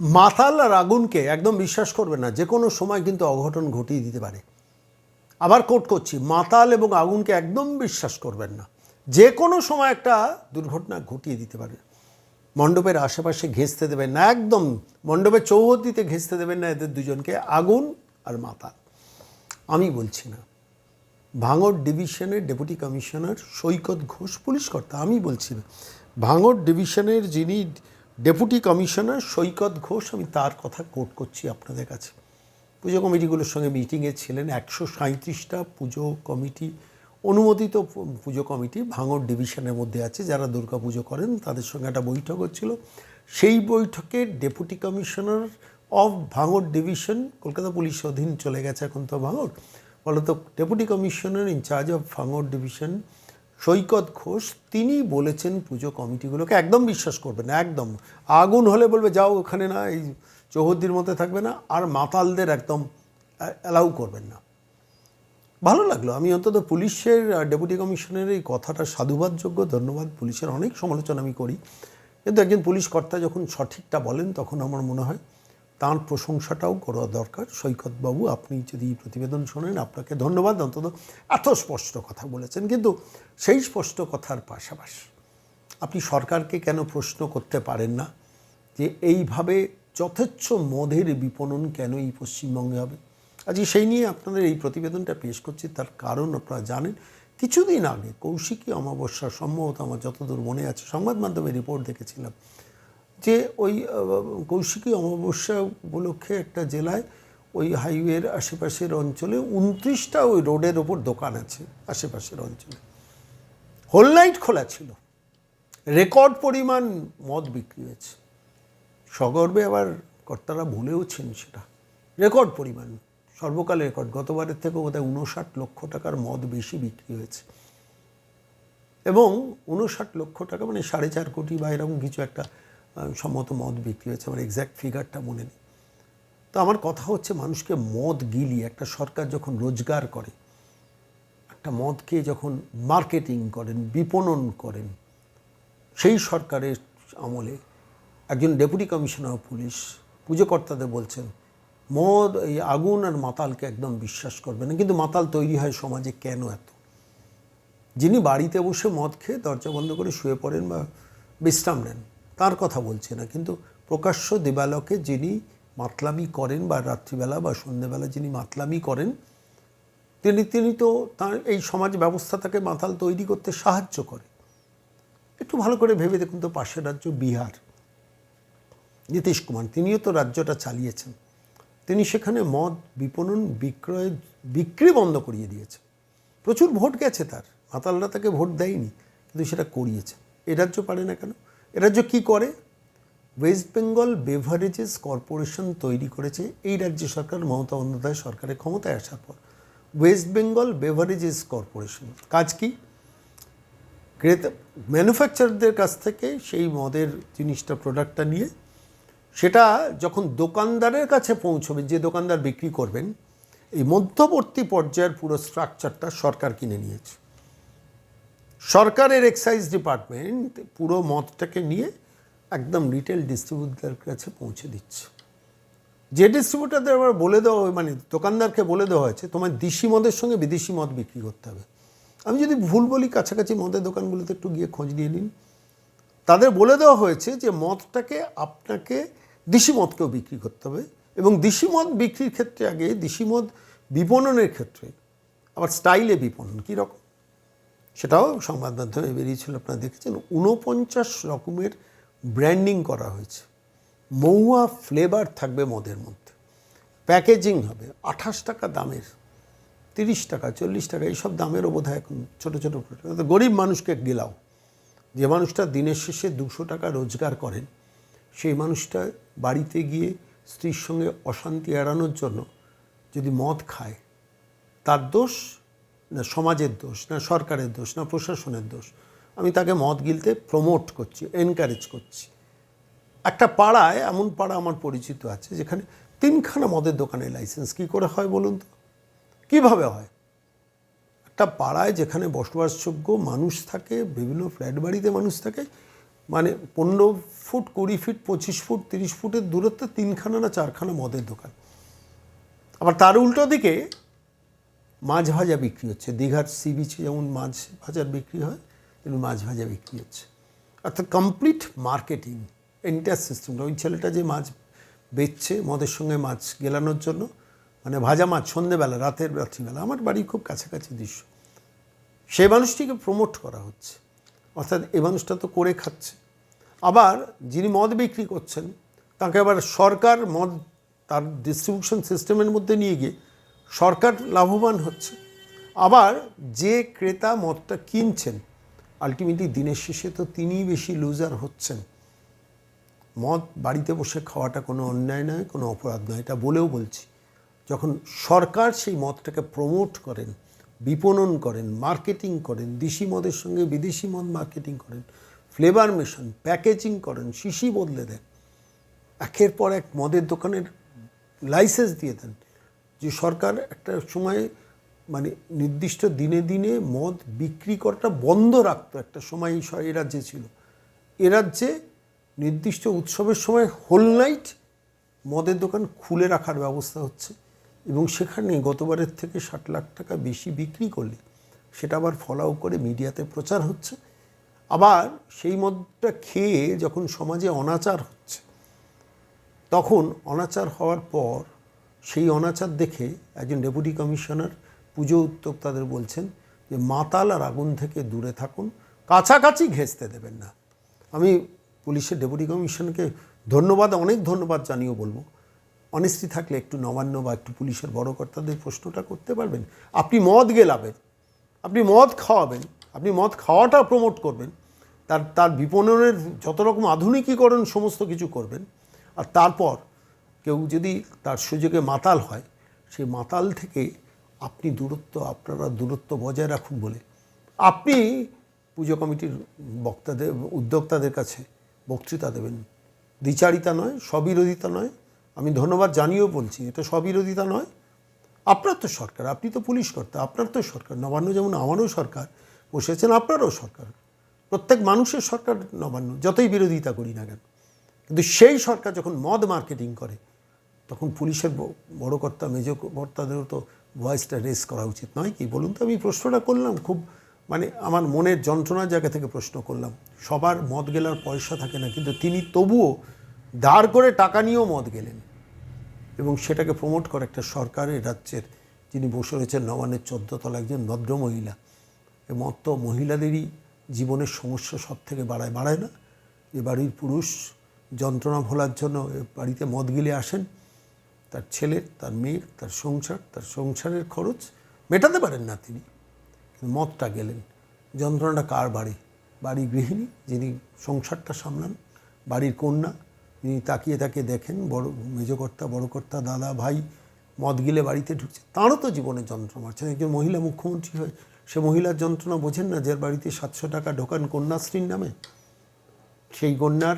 মাতাল আর আগুনকে একদম বিশ্বাস করবে না, যে কোনো সময় কিন্তু অঘটন ঘটিয়ে দিতে পারে। আবার কোট করছি, মাতাল এবং আগুনকে একদম বিশ্বাস করবেন না, যে কোনো সময় একটা দুর্ঘটনা ঘটিয়ে দিতে পারে। মণ্ডপের আশেপাশে ঘেঁচতে দেবেন না, একদম মণ্ডপের চৌহদ্দিতে ঘেঁচতে দেবেন না এদের দুজনকে, আগুন আর মাতাল। আমি বলছি না। ভাঙর ডিভিশনের deputy commissioner Saikat Ghosh, police কর্তা, আমি বলছি না। ভাঙড় ডিভিশনের যিনি ডেপুটি কমিশনার সৈকত ঘোষ, আমি তার কথা কোট করছি আপনাদের কাছে। পুজো কমিটিগুলোর সঙ্গে মিটিংয়ে ছিলেন একশো সাঁত্রিশটা পুজো কমিটি, অনুমোদিত পুজো কমিটি, ভাঙড় ডিভিশনের মধ্যে আছে, যারা দুর্গা পুজো করেন, তাদের সঙ্গে একটা বৈঠক হচ্ছিল। সেই বৈঠকে ডেপুটি কমিশনার অফ ভাঙড় ডিভিশন কলকাতা পুলিশ অধীন চলে গেছে এখন তো ভাঙড়, বলত deputy commissioner in charge of ভাঙড় ডিভিশন সৈকত ঘোষ তিনি বলেছেন পুজো কমিটিগুলোকে একদম বিশ্বাস করবে না, একদম। আগুন হলে বলবে, যাও ওখানে না, এই চৌহদ্দির মধ্যে থাকবে না। আর মাতালদের একদম অ্যালাউ করবেন না। ভালো লাগল। আমি অন্তত পুলিশের ডেপুটি কমিশনের এই কথাটা সাধুবাদযোগ্য। ধন্যবাদ। পুলিশের অনেক সমালোচনা আমি করি। কিন্তু একজন পুলিশ কর্তা যখন সঠিকটা বলেন, তখন আমার মনে হয় তার প্রশংসাটাও করা দরকার। সৈকতবাবু, আপনি যদি প্রতিবেদন শোনেন, আপনাকে ধন্যবাদ। অন্তত এত স্পষ্ট কথা বলেছেন। কিন্তু সেই স্পষ্ট কথার পাশাপাশি আপনি সরকারকে কেন প্রশ্ন করতে পারেন না যে এইভাবে যথেচ্ছ মদের বিপণন কেন এই পশ্চিমবঙ্গে হবে? আজকে সেই নিয়ে আপনাদের এই প্রতিবেদনটা পেশ করছি। তার কারণ আপনারা জানেন, কিছুদিন আগে কৌশিকী অমাবস্যা সম্ভবত আমার যতদূর মনে আছে, সংবাদ মাধ্যমে রিপোর্ট দেখেছিলাম। যে ওই কৌশিকী অমাবস্যা উপলক্ষে একটা জেলায় ওই হাইওয়ের আশেপাশের অঞ্চলে উনত্রিশটা ওই রোডের ওপর দোকান আছে আশেপাশের অঞ্চলে। হোল নাইট খোলা ছিল। রেকর্ড পরিমাণ মদ বিক্রি হয়েছে। সগর্বে আবার কর্তারা ভুলেওছেন সেটা। রেকর্ড পরিমাণ। সর্বকালের রেকর্ড। গতবারের থেকে বোধহয় উনষাট লক্ষ টাকার মদ বেশি বিক্রি হয়েছে। এবং উনষাট লক্ষ টাকা মানে সাড়ে চার কোটি বা এরকম কিছু একটা সম্মত মদ বিক্রি হয়েছে, আমার এক্স্যাক্ট ফিগারটা মনে নেই। তো আমার কথা হচ্ছে মানুষকে মদ গিলিয়ে একটা সরকার যখন রোজগার করে, একটা মদকে যখন মার্কেটিং করেন, বিপণন করেন, সেই সরকারের আমলে একজন ডেপুটি কমিশনার পুলিশ পুজোকর্তাদের বলছেন, মদ এই আগুন আর মাতালকে একদম বিশ্বাস করবে না। কিন্তু মাতাল তৈরি হয় সমাজে কেন এত? যিনি বাড়িতে বসে মদ খেয়ে দরজা বন্ধ করে শুয়ে পড়েন বা বিশ্রাম নেন তার কথা বলছে না। কিন্তু প্রকাশ্য দেবালকে যিনি মাতলামি করেন বা রাত্রিবেলা বা সন্ধ্যেবেলা যিনি মাতলামি করেন, তিনি তিনি তো তার এই সমাজ ব্যবস্থা তাকে মাতাল তৈরি করতে সাহায্য করে। একটু ভালো করে ভেবে দেখুন তো পাশের রাজ্য বিহার। নীতিশ কুমার, তিনিও তো রাজ্যটা চালিয়েছেন। তিনি সেখানে মদ বিপণন, বিক্রয়, বিক্রি বন্ধ করিয়ে দিয়েছেন। প্রচুর ভোট গেছে তার। মাতালরা তাকে ভোট দেয়নি, কিন্তু সেটা করিয়েছে এ রাজ্য পারে না কেন? রাজ্য কী করে? ওয়েস্ট বেঙ্গল বেভারেজেস কর্পোরেশন তৈরি করেছে। এই রাজ্য সরকার মমতা বন্দ্যোপাধ্যায় সরকারের ক্ষমতায় আসার পর। ওয়েস্ট বেঙ্গল বেভারেজেস কর্পোরেশন কাজ কি? ক্রেতা ম্যানুফ্যাকচারদের কাছ থেকে সেই মদের জিনিসটা প্রোডাক্টটা নিয়ে। সেটা যখন দোকানদারের কাছে পৌঁছবে, যে দোকানদার বিক্রি করবেন, এই মধ্যবর্তী পর্যায়ের পুরো স্ট্রাকচারটা সরকার কিনে নিয়েছে। সরকারের এক্সাইজ ডিপার্টমেন্ট পুরো মদটাকে নিয়ে একদম রিটেল ডিস্ট্রিবিউটারের কাছে পৌঁছে দিচ্ছে। যে ডিস্ট্রিবিউটারদের আবার বলে দেওয়া মানে দোকানদারকে বলে দেওয়া হয়েছে, তোমার দেশি মদের সঙ্গে বিদেশি মদ বিক্রি করতে হবে। আমি যদি ভুল বলি, কাছাকাছি মদের দোকানগুলোতে একটু গিয়ে খোঁজ নিয়ে নিন। তাদের বলে দেওয়া হয়েছে যে মদটাকে আপনাকে দেশি মদকেও বিক্রি করতে হবে এবং দেশি মদ বিক্রির ক্ষেত্রে আগে দেশি মদ বিপণনের ক্ষেত্রে, আবার স্টাইলে বিপণন, কীরকম? সেটাও সংবাদ মাধ্যমে বেরিয়েছিল আপনারা দেখেছেন ঊনপঞ্চাশ রকমের ব্র্যান্ডিং করা হয়েছে। মহুয়া ফ্লেভার থাকবে মদের মধ্যে। প্যাকেজিং হবে। আঠাশ টাকা দামের, তিরিশ টাকা, চল্লিশ টাকা, এইসব দামেরও বোধ হয় এখন ছোটো ছোটো গরিব মানুষকে গেলাও। যে মানুষটা দিনের শেষে দুশো টাকা রোজগার করেন, সেই মানুষটা বাড়িতে গিয়ে স্ত্রীর সঙ্গে অশান্তি এড়ানোর জন্য যদি মদ খায়, তার দোষ না সমাজের দোষ, না সরকারের দোষ, না প্রশাসনের দোষ। আমি তাকে মদ গিলতে প্রমোট করছি এনকারেজ করছি। একটা পাড়ায়, এমন পাড়া আমার পরিচিত আছে, যেখানে তিনখানা মদের দোকানের লাইসেন্স কি করে হয় বলুন তো? কীভাবে হয়? একটা পাড়ায় যেখানে বসবাসযোগ্য মানুষ থাকে, বিভিন্ন ফ্ল্যাট বাড়িতে মানুষ থাকে মানে পনেরো ফুট, কুড়ি ফিট, পঁচিশ ফুট, তিরিশ ফুটের দূরত্বে তিনখানা না চারখানা মদের দোকান। আবার তার উল্টো দিকে মাছ ভাজা বিক্রি হচ্ছে। দীঘার সি বিচে যেমন মাছ ভাজার বিক্রি হয়, তেমনি মাছ ভাজা বিক্রি হচ্ছে। অর্থাৎ কমপ্লিট মার্কেটিং এন্টার সিস্টেমটা ওই ছেলেটা যে মাছ বেচছে, মদের সঙ্গে মাছ গেলানোর জন্য মানে ভাজা মাছ সন্ধেবেলা, রাতের রাত্রিবেলা, আমার বাড়ি খুব কাছাকাছি দৃশ্য। সেই মানুষটিকে প্রমোট করা হচ্ছে। অর্থাৎ এ মানুষটা তো করে খাচ্ছে। আবার যিনি মদ বিক্রি করছেন, তাকে আবার সরকার মদ তার ডিস্ট্রিবিউশন সিস্টেমের মধ্যে নিয়ে গিয়ে সরকার লাভবান হচ্ছে। আবার যে ক্রেতা মদটা কিনছেন আলটিমেটলি দিনের শেষে তো তিনিই বেশি লুজার হচ্ছেন। মদ বাড়িতে বসে খাওয়াটা কোনো অন্যায় নয়, কোনো অপরাধ নয়, এটা বলেও বলছি। যখন সরকার সেই মদটাকে প্রমোট করেন, বিপণন করেন মার্কেটিং করেন, দেশি মদের সঙ্গে বিদেশি মদ মার্কেটিং করেন ফ্লেভার মেশান প্যাকেজিং করেন, শিশি বদলে দেন, একের পর এক মদের দোকানের লাইসেন্স দিয়ে দেন যে সরকার একটা সময় মানে নির্দিষ্ট দিনে দিনে মদ বিক্রি করাটা বন্ধ রাখতো একটা সময় এই রাজ্যে ছিল। এ রাজ্যে নির্দিষ্ট উৎসবের সময় হোল নাইট মদের দোকান খুলে রাখার ব্যবস্থা হচ্ছে এবং সেখানে গতবারের থেকে ষাট লাখ টাকা বেশি বিক্রি করলে সেটা আবার ফলাও করে মিডিয়াতে প্রচার হচ্ছে। আবার সেই মদটা খেয়ে যখন সমাজে অনাচার হচ্ছে, তখন অনাচার হওয়ার পর সেই অনাচার দেখে একজন ডেপুটি কমিশনার, পুজো উদ্যোক্তাদের বলছেন যে, মাতাল আর আগুন থেকে দূরে থাকুন, কাছাকাছি ঘেঁচতে দেবেন না। আমি পুলিশের ডেপুটি কমিশনকে ধন্যবাদ, অনেক ধন্যবাদ জানিয়ে বলব। অনেস্টি থাকলে একটু নবান্ন বা একটু পুলিশের বড় কর্তাদের প্রশ্নটা করতে পারবেন। আপনি মদ গেলাবেন, আপনি মদ খাওয়াবেন, আপনি মদ খাওয়াটা প্রমোট করবেন, তার তার বিপণনের যত রকম আধুনিকীকরণ সমস্ত কিছু করবেন, আর তারপর কেউ যদি তার সুযোগে মাতাল হয়, সেই মাতাল থেকে আপনি দূরত্ব, আপনারা দূরত্ব বজায় রাখুন বলে। আপনি পুজো কমিটির বক্তাদের, উদ্যোক্তাদের কাছে বক্তৃতা দেবেন। দ্বিচারিতা নয়, স্ববিরোধিতা নয়। আমি ধন্যবাদ জানিয়েও বলছি, এটা স্ববিরোধিতা নয়। আপনার তো সরকার, আপনি তো পুলিশ কর্তা, আপনার তো সরকার। নবান্ন যেমন আমারও সরকার, বসেছেন আপনারও সরকার। প্রত্যেক মানুষের সরকার নবান্ন, যতই বিরোধিতা করি না কেন। কিন্তু সেই সরকার যখন মদ মার্কেটিং করে তখন পুলিশের বড় কর্তা, মেজ কর্তাদেরও তো ভয়েসটা রেস করা উচিত, নয় কি? বলুন তো, আমি প্রশ্নটা করলাম খুব মানে আমার মনের যন্ত্রণার জায়গা থেকে প্রশ্ন করলাম। সবার মদ গেলার পয়সা থাকে না, কিন্তু তিনি তবুও দাঁড় করে টাকা নিয়েও মদ গেলেন। এবং সেটাকে প্রমোট করে একটা সরকারের রাজ্যের যিনি বসে রয়েছেন, নবান্নের চোদ্দতলা একজন ভদ্র মহিলা এ মত তো মহিলাদেরই জীবনের সমস্যা সব থেকে বাড়ায় বাড়ায় না। যে বাড়ির পুরুষ যন্ত্রণা ভোলার জন্য এ বাড়িতে মদ গিলে আসেন। তার ছেলের, তার মেয়ের, তার সংসার, তার সংসারের খরচ মেটাতে পারেন না তিনি। কিন্তু মদটা গেলেন। যন্ত্রণাটা কার বাড়ি? বাড়ি গৃহিণী যিনি সংসারটা সামলান, বাড়ির কন্যা যিনি তাকিয়ে তাকিয়ে দেখেন, বড় মেজকর্তা, বড়কর্তা, দাদা, ভাই মদ গিলে বাড়িতে ঢুকছে। তাঁরও তো জীবনে যন্ত্রণা মারছেন একজন মহিলা মুখ্যমন্ত্রী হয়, সে মহিলার যন্ত্রণা বোঝেন না যার বাড়িতে সাতশো টাকা ঢোকান কন্যাশ্রীর নামে? সেই কন্যার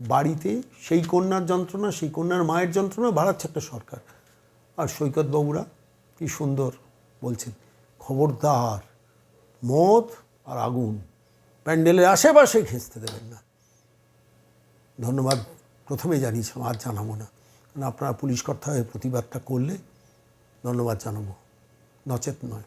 বাড়িতে সেই কন্যার যন্ত্রণা, সেই কন্যার মায়ের যন্ত্রণা বাড়াচ্ছে একটা সরকার। আর সৈকতবাবুরা কি সুন্দর বলছেন, খবরদার, মদ আর আগুন, প্যান্ডেলের আশেপাশে ঘেঁচতে দেবেন না। ধন্যবাদ, প্রথমে জানিয়েছিলাম আর জানাব না। আপনারা পুলিশ কর্তা হয়ে প্রতিবাদটা করলে ধন্যবাদ জানাব। নচেত নয়।